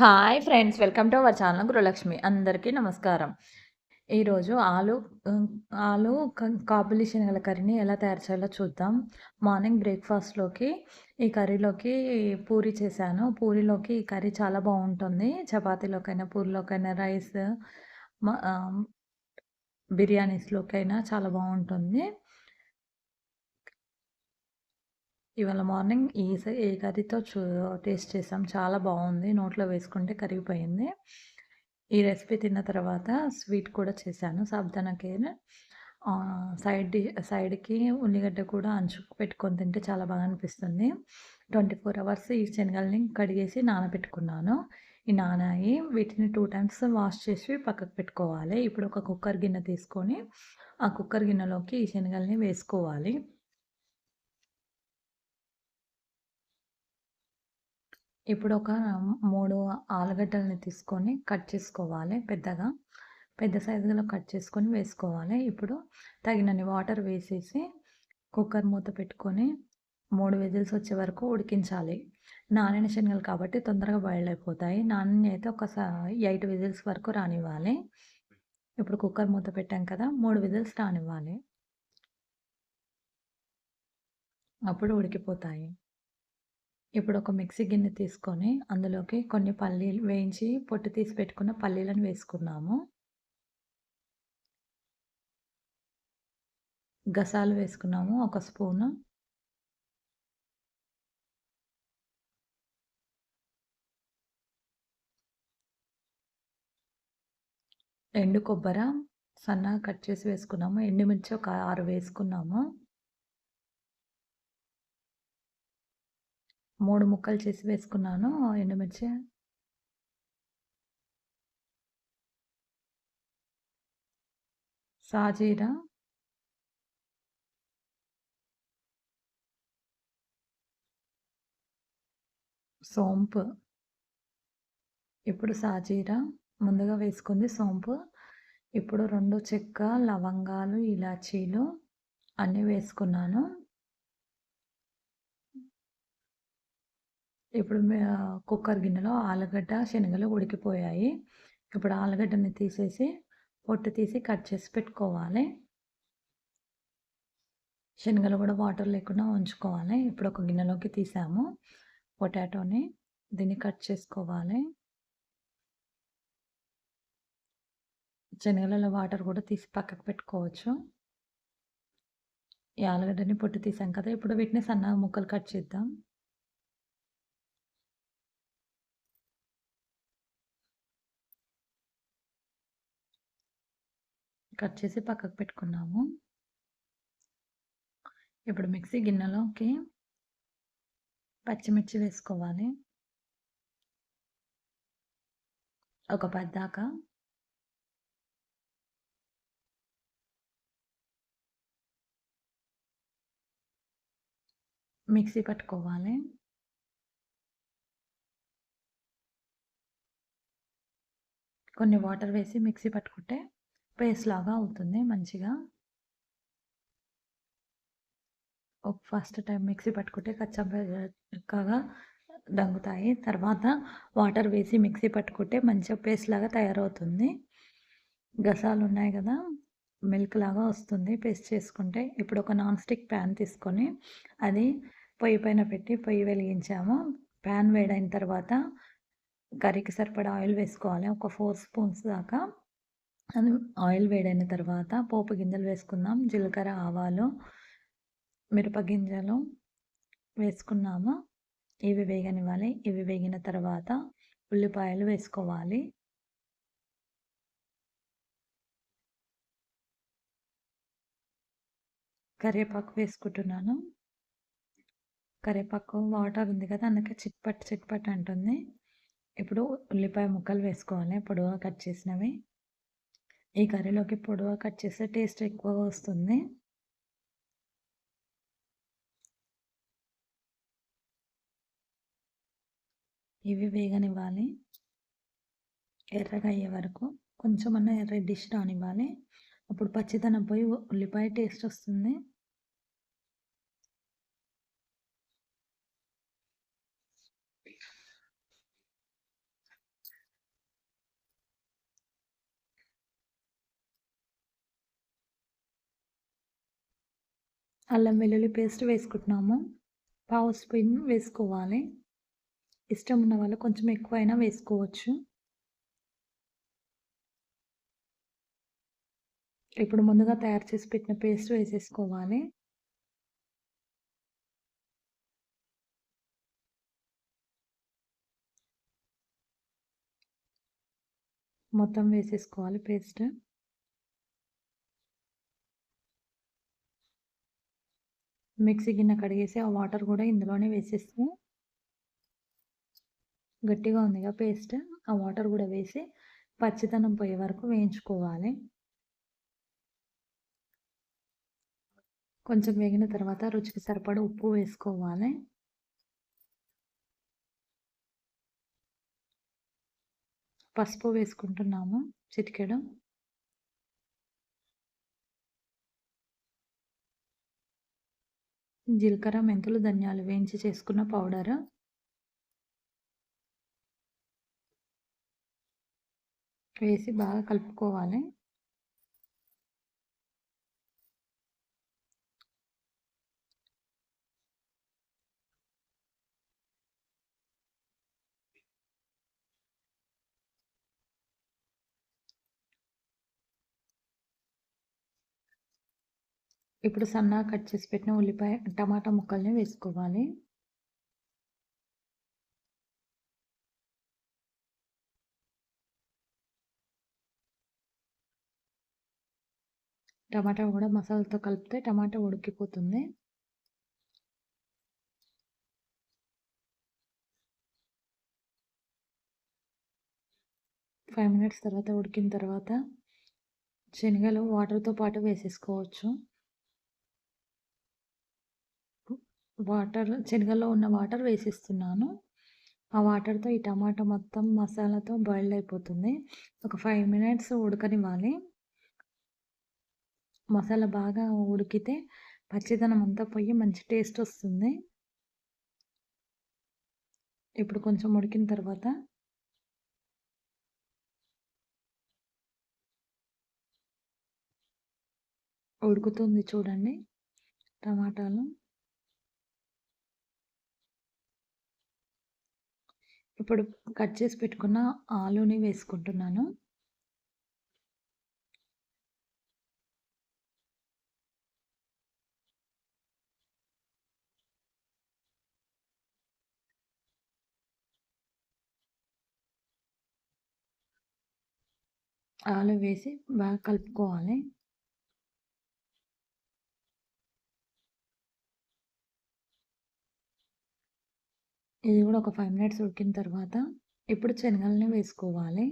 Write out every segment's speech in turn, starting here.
Hi friends welcome to our channel Gurulakshmi అందరికీ నమస్కారం ఈరోజు ఆలు ఆలు కాబులి శనగల కర్రీని ఎలా తయారు చేయాలో చూద్దాం. మార్నింగ్ బ్రేక్ఫాస్ట్లోకి ఈ కర్రీలోకి పూరి చేశాను. పూరిలోకి ఈ కర్రీ చాలా బాగుంటుంది. చపాతీలోకైనా పూరిలోకైనా రైస్ బిర్యానీస్లోకైనా చాలా బాగుంటుంది. ఇవాళ మార్నింగ్ ఈ ఏ ఈ కర్రీతో చూ టేస్ట్ చేసాం. చాలా బాగుంది. నోట్లో వేసుకుంటే కరిగిపోయింది. ఈ రెసిపీ తిన్న తర్వాత స్వీట్ కూడా చేశాను. సాబుదానా కేర్. సైడ్ సైడ్కి ఉల్లిగడ్డ కూడా అంచుకు పెట్టుకొని తింటే చాలా బాగా అనిపిస్తుంది. ట్వంటీ ఫోర్ అవర్స్ ఈ శనగల్ని కడిగేసి నానబెట్టుకున్నాను. ఈ నానాయి వీటిని టూ టైమ్స్ వాష్ చేసి పక్కకు పెట్టుకోవాలి. ఇప్పుడు ఒక కుక్కర్ గిన్నె తీసుకొని ఆ కుక్కర్ గిన్నెలోకి ఈ శనగల్ని వేసుకోవాలి. ఇప్పుడు ఒక మూడు ఆలుగడ్డలని తీసుకొని కట్ చేసుకోవాలి పెద్దగా. పెద్ద సైజులో కట్ చేసుకొని వేసుకోవాలి. ఇప్పుడు తగినన్ని వాటర్ వేసేసి కుక్కర్ మూత పెట్టుకొని మూడు విజిల్స్ వచ్చే వరకు ఉడికించాలి. నానిన శనగలు కాబట్టి తొందరగా బాయిల్ అయిపోతాయి. నానిన అయితే ఒక ఎయిట్ విజిల్స్ వరకు రానివ్వాలి. ఇప్పుడు కుక్కర్ మూత పెట్టాం కదా మూడు విజిల్స్ రానివ్వాలి. అప్పుడు ఉడికిపోతాయి. ఇప్పుడు ఒక మిక్సీ గిన్నె తీసుకొని అందులోకి కొన్ని పల్లీలు వేయించి పొట్టు తీసి పెట్టుకున్న పల్లీలను వేసుకున్నాము. గసాలు వేసుకున్నాము ఒక స్పూను. ఎండు కొబ్బరి సన్నగా కట్ చేసి వేసుకున్నాము. ఎండుమిర్చి ఒక ఆరు వేసుకున్నాము. మూడు ముక్కలు చేసి వేసుకున్నాను. ఎండుమిర్చి. సాజీరా. సోంపు. ఇప్పుడు సాజీరా. ముందుగా వేసుకుంది సోంపు. ఇప్పుడు రెండు చెక్క లవంగాలు ఇలాచీలు అన్నీ వేసుకున్నాను. ఇప్పుడు కుక్కర్ గిన్నెలో ఆలుగడ్డ శనగలు ఉడికిపోయాయి. ఇప్పుడు ఆలుగడ్డని తీసేసి పొట్టు తీసి కట్ చేసి పెట్టుకోవాలి. శనగలు కూడా వాటర్ లేకుండా ఉంచుకోవాలి. ఇప్పుడు ఒక గిన్నెలోకి తీసాము. పొటాటోని దీన్ని కట్ చేసుకోవాలి. శనగలలో వాటర్ కూడా తీసి పక్కకు పెట్టుకోవచ్చు. ఈ ఆలుగడ్డని పొట్టు తీసాం కదా ఇప్పుడు వీటిని సన్నగా ముక్కలు కట్ చేద్దాం. కట్ చేసి పక్కకు పెట్టుకున్నాము ఇప్పుడు మిక్సీ గిన్నెలోకి పచ్చిమిర్చి వేసుకోవాలి. ఒక పద్దాక మిక్సీ పట్టుకోవాలి. కొన్ని వాటర్ వేసి మిక్సీ పట్టుకుంటే పేస్ట్ లాగా అవుతుంది మంచిగా. ఒక ఫస్ట్ టైం మిక్సీ పట్టుకుంటే కచ్చగా దంగుతాయి. తర్వాత వాటర్ వేసి మిక్సీ పట్టుకుంటే మంచిగా పేస్ట్ లాగా తయారవుతుంది. గసాలు ఉన్నాయి కదా మిల్క్ లాగా వస్తుంది పేస్ట్ చేసుకుంటే. ఇప్పుడు ఒక నాన్ స్టిక్ ప్యాన్ తీసుకొని అది పొయ్యి పైన పెట్టి పొయ్యి వెలిగించాము. ప్యాన్ వేడైన తర్వాత కర్రీకి సరిపడా ఆయిల్ వేసుకోవాలి. ఒక ఫోర్ స్పూన్స్ దాకా ఆయిల్ వేడైన తర్వాత పోపు గింజలు వేసుకుందాం. జీలకర్ర ఆవాలు మిరప గింజలు వేసుకున్నాము. ఇవి వేగనివ్వాలి. ఇవి వేగిన తర్వాత ఉల్లిపాయలు వేసుకోవాలి. కరివేపాకు వేసుకుంటున్నాను. కరివేపాకు వాటర్ ఉంది కదా అందుకే చిట్పట్ చిట్పట్ అంటుంది. ఇప్పుడు ఉల్లిపాయ ముక్కలు వేసుకోవాలి. పొడవుగా కట్ చేసినవి. ఈ కర్రీలోకి పొడవ కట్ చేస్తే టేస్ట్ ఎక్కువగా వస్తుంది. ఇవి వేగనివ్వాలి. ఎర్రగా అయ్యే వరకు కొంచెం అన్న రెడ్డిష్ రానివ్వాలి. అప్పుడు పచ్చిదనం పోయి ఉల్లిపాయ టేస్ట్ వస్తుంది. అల్లం వెల్లుల్లి పేస్ట్ వేసుకుంటున్నాము. పావు స్పూన్ వేసుకోవాలి. ఇష్టం ఉన్న వాళ్ళు కొంచెం ఎక్కువైనా వేసుకోవచ్చు. ఇప్పుడు ముందుగా తయారు చేసి పెట్టిన పేస్ట్ వేసేసుకోవాలి. మొత్తం వేసేసుకోవాలి పేస్ట్. మిక్సీ గిన్నె కడిగేసి ఆ వాటర్ కూడా ఇందులోనే వేసేస్తే గట్టిగా ఉందిగా పేస్ట్ ఆ వాటర్ కూడా వేసి పచ్చితనం పోయే వరకు వేయించుకోవాలి. కొంచెం వేగిన తర్వాత రుచికి సరిపడ ఉప్పు వేసుకోవాలి. పసుపు వేసుకుంటున్నాము చిటికెడు. జీలకర్ర మెంతులు ధనియాలు వేయించి చేసుకున్న పౌడర్. వేసి బాగా కలుపుకోవాలి. ఇప్పుడు సన్నగా కట్ చేసి పెట్టిన ఉల్లిపాయ టమాటా ముక్కల్ని వేసుకోవాలి. టమాటా కూడా మసాలాతో కలిపితే టమాటా ఉడికిపోతుంది. ఫైవ్ మినిట్స్ తర్వాత ఉడికిన తర్వాత శనగలు వాటర్తో పాటు వేసేసుకోవచ్చు. వాటర్ శనగలో ఉన్న వాటర్ వేసిస్తున్నాను. ఆ వాటర్తో ఈ టమాటా మొత్తం మసాలాతో బాయిల్డ్ అయిపోతుంది. ఒక ఫైవ్ మినిట్స్ ఉడకనివ్వాలి. మసాలా బాగా ఉడికితే పచ్చిదనం అంతా పోయి మంచి టేస్ట్ వస్తుంది. ఇప్పుడు కొంచెం ఉడికిన తర్వాత ఉడుకుతుంది చూడండి టమాటాలు. ఇప్పుడు కట్ చేసి పెట్టుకున్న ఆలూని వేసుకుంటున్నాను. ఆలు వేసి బాగా కలుపుకోవాలి. ఇది కూడా ఒక ఫైవ్ మినిట్స్ ఉడికిన తర్వాత ఇప్పుడు శనగలని వేసుకోవాలి.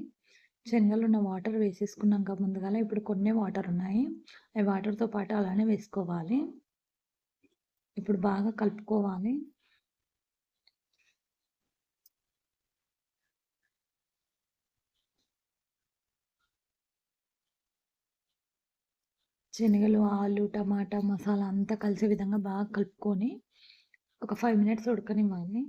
శనగలు ఉన్న వాటర్ వేసేసుకున్నాక ముందుగాల ఇప్పుడు కొన్ని వాటర్ ఉన్నాయి. అవి వాటర్తో పాటు అలానే వేసుకోవాలి. ఇప్పుడు బాగా కలుపుకోవాలి. శనగలు ఆలు టమాటా మసాలా అంతా కలిసే విధంగా బాగా కలుపుకొని ఒక ఫైవ్ మినిట్స్ ఉడకనివ్వాలి.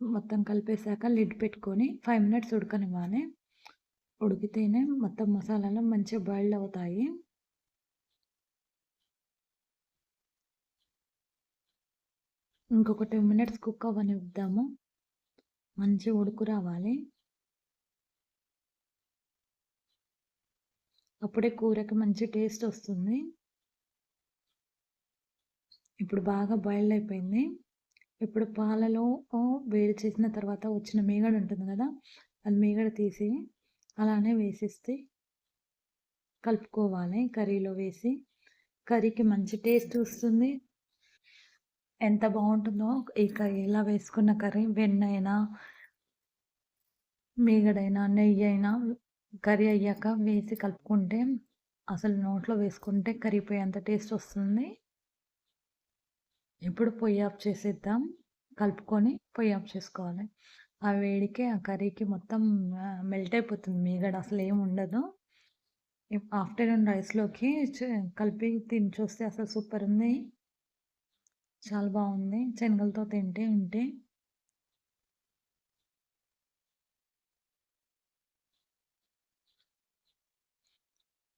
మొత్తం కలిపేసాక లిడ్ పెట్టుకొని ఫైవ్ మినిట్స్ ఉడకనివ్వాలి. ఉడికితేనే మొత్తం మసాలాలు మంచిగా బాయిల్డ్ అవుతాయి. ఇంకొక టూ మినిట్స్ కుక్ అవ్వనిద్దాము. మంచి ఉడుకు రావాలి. అప్పుడే కూరకి మంచి టేస్ట్ వస్తుంది. ఇప్పుడు బాగా బాయిల్డ్ అయిపోయింది. ఇప్పుడు పాలలో వేడి చేసిన తర్వాత వచ్చిన మేగడ ఉంటుంది కదా అది మీగడ తీసి అలానే వేసేస్తే కలుపుకోవాలి. కర్రీలో వేసి కర్రీకి మంచి టేస్ట్ వస్తుంది. ఎంత బాగుంటుందో ఇక ఎలా వేసుకున్న కర్రీ వెన్న అయినా మీగడైనా నెయ్యి అయినా కర్రీ అయ్యాక వేసి కలుపుకుంటే అసలు నోట్లో వేసుకుంటే కరిగిపోయేంత టేస్ట్ వస్తుంది. ఇప్పుడు పొయ్యి ఆఫ్ చేసేద్దాం కలుపుకొని పొయ్యి ఆఫ్ చేసుకోవాలి. ఆ వేడికి ఆ కర్రీకి మొత్తం మెల్ట్ అయిపోతుంది. మీగడ అసలు ఏమి ఉండదు. ఆఫ్టర్నూన్ రైస్లోకి కలిపి తిని చూస్తే అసలు సూపర్ ఉంది. చాలా బాగుంది. శనగలతో తింటే ఉంటే.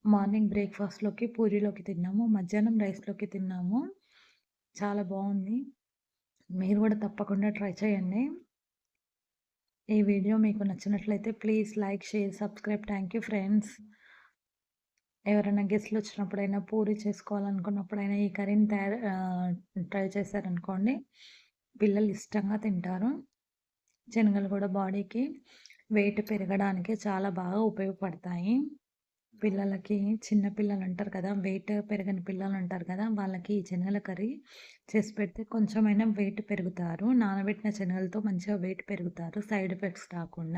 మార్నింగ్ బ్రేక్‌ఫాస్ట్‌లోకి, పూరీలోకి తిన్నాము. మధ్యాహ్నం రైస్‌లోకి తిన్నాము. చాలా బాగుంది మీరు కూడా తప్పకుండా ట్రై చేయండి. ఈ వీడియో మీకు నచ్చినట్లయితే please like, share, subscribe. Thank you friends. ఎవరైనా గెస్ట్లు వచ్చినప్పుడైనా పూరి చేసుకోవాలనుకున్నప్పుడైనా ఈ కర్రీని తయారు ట్రై చేశారనుకోండి, పిల్లలు ఇష్టంగా తింటారు. శనగలు కూడా బాడీకి వెయిట్ పెరగడానికి చాలా బాగా ఉపయోగపడతాయి. పిల్లలకి చిన్న పిల్లలు అంటారు కదా! వెయిట్ పెరగని పిల్లలు అంటారు కదా! వాళ్ళకి ఈ శనగల కర్రీ చేసి పెడితే కొంచెమైనా వెయిట్ పెరుగుతారు. నానబెట్టిన శనగలతో మంచిగా వెయిట్ పెరుగుతారు. సైడ్ ఎఫెక్ట్స్ రాకుండా.